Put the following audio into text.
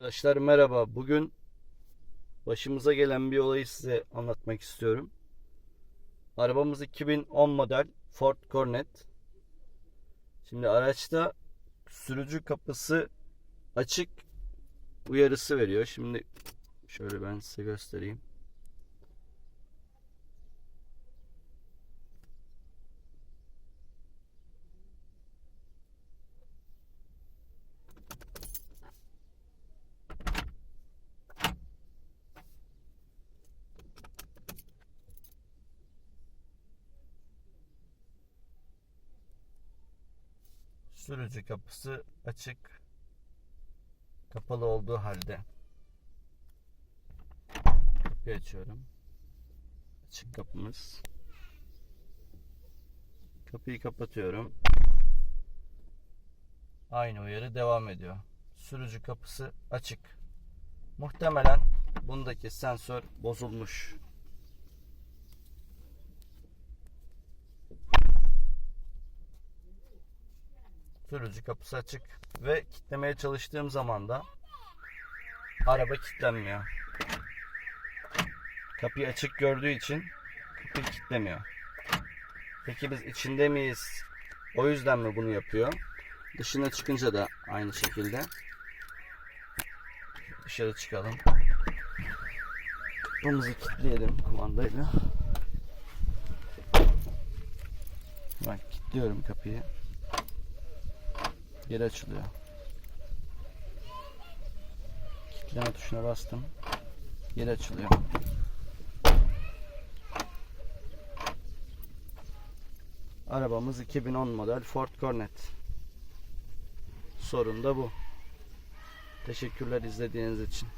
Arkadaşlar merhaba. Bugün başımıza gelen bir olayı size anlatmak istiyorum. Arabamız 2010 model Ford Cornet. Şimdi araçta sürücü kapısı açık uyarısı veriyor. Şimdi şöyle ben size göstereyim. Sürücü kapısı açık. Kapalı olduğu halde. Kapıyı açıyorum. Açık kapımız. Kapıyı kapatıyorum. Aynı uyarı devam ediyor. Sürücü kapısı açık. Muhtemelen bundaki sensör bozulmuş. Sürücü kapısı açık ve kilitlemeye çalıştığım zaman da araba kilitlenmiyor. Kapıyı açık gördüğü için kapıyı kilitlemiyor. Peki biz içinde miyiz? O yüzden mi bunu yapıyor? Dışına çıkınca da aynı şekilde. Dışarı çıkalım. Kapımızı kilitleyelim kumandayla. Ben kilitliyorum kapıyı. Geri açılıyor. Kilitleme tuşuna bastım. Geri açılıyor. Arabamız 2010 model Ford Cornet. Sorun da bu. Teşekkürler izlediğiniz için.